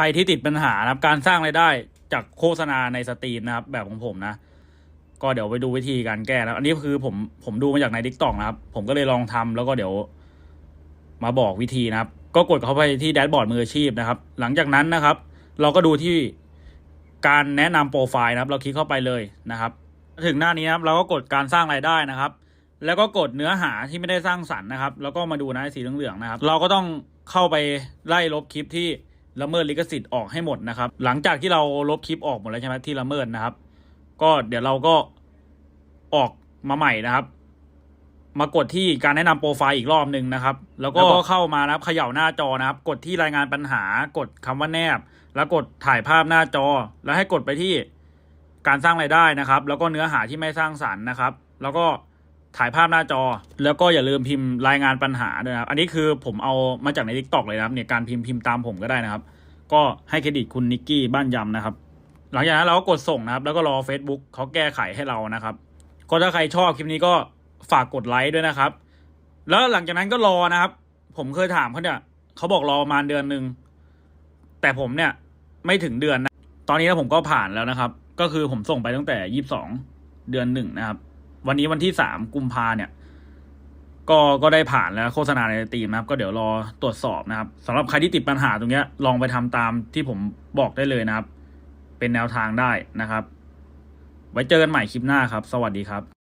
ใครที่ติดปัญหานะครับ การสร้างรายได้จากโฆษณาในสตรีมนะครับ แบบของผมนะ ก็เดี๋ยวไปดูวิธีการแก้นะอันนี้คือผมผมดูมาจากในดิกตอกนะครับ ผมก็เลยลองทำแล้วก็เดี๋ยว มาบอกวิธีนะครับ ก็กดเข้าไปที่แดชบอร์ดมืออาชีพนะครับ หลังจากนั้นนะครับ เราก็ดูที่การแนะนำโปรไฟล์นะครับ เราคลิกเข้าไปเลยนะครับ ถึงหน้านี้นะครับ เราก็กดการสร้างรายได้นะครับ แล้วก็กดเนื้อหาที่ไม่ได้สร้างสรรค์นะครับ แล้วก็มาดูนะสีเหลืองๆนะครับ เราก็ต้องเข้าไปไล่ลบคลิปที่ ละเมิดลิขสิทธิ์ออกให้หมดนะครับ หลังจากที่เราลบคลิปออกหมดแล้วใช่ไหมที่ละเมิดนะครับ ก็เดี๋ยวเราก็ออกมาใหม่นะครับ มากดที่การแนะนำโปรไฟล์อีกรอบหนึ่งนะครับ แล้วก็เข้ามานะครับเขย่าหน้าจอนะครับ กดที่รายงานปัญหากดคำว่าแนบ แล้วกดถ่ายภาพหน้าจอ แล้วให้กดไปที่การสร้างรายได้นะครับ แล้วก็เนื้อหาที่ไม่สร้างสรรค์นะครับ แล้วก็ ถ่ายภาพหน้าจอ แล้วก็อย่าลืมพิมพ์รายงานปัญหาด้วยนะครับ อันนี้คือผมเอามาจากในทิกตอกเลยนะครับเนี่ยการพิมพ์พิมพ์ตามผมก็ได้นะครับ ก็ให้เครดิตคุณนิกกี้บ้านยำนะครับ หลังจากนั้นเราก็กดส่งนะครับ แล้วก็รอ Facebook เขาแก้ไขให้เรานะครับ ก็ถ้าใครชอบคลิปนี้ก็ฝากกดไลค์ด้วยนะครับ แล้วหลังจากนั้นก็รอนะครับ ผมเคยถามเขาเนี่ยเขาบอกรอประมาณเดือนหนึ่งแต่ผมเนี่ยไม่ถึงเดือนนะ ตอนนี้ผมก็ผ่านแล้วนะครับ ก็คือผมส่งไปตั้งแต่ยี่สิบสองเดือนหนึ่งนะครับ วันนี้วันที่สามกุมภาเนี่ย ก็ก็ได้ผ่านแล้วโฆษณาในตีมนะครับ ก็เดี๋ยวรอตรวจสอบนะครับสำหรับใครที่ติดปัญหาตรงเนี้ยลองไปทำตามที่ผมบอกได้เลยนะครับ เป็นแนวทางได้นะครับ ไว้เจอกันใหม่คลิปหน้าครับ สวัสดีครับ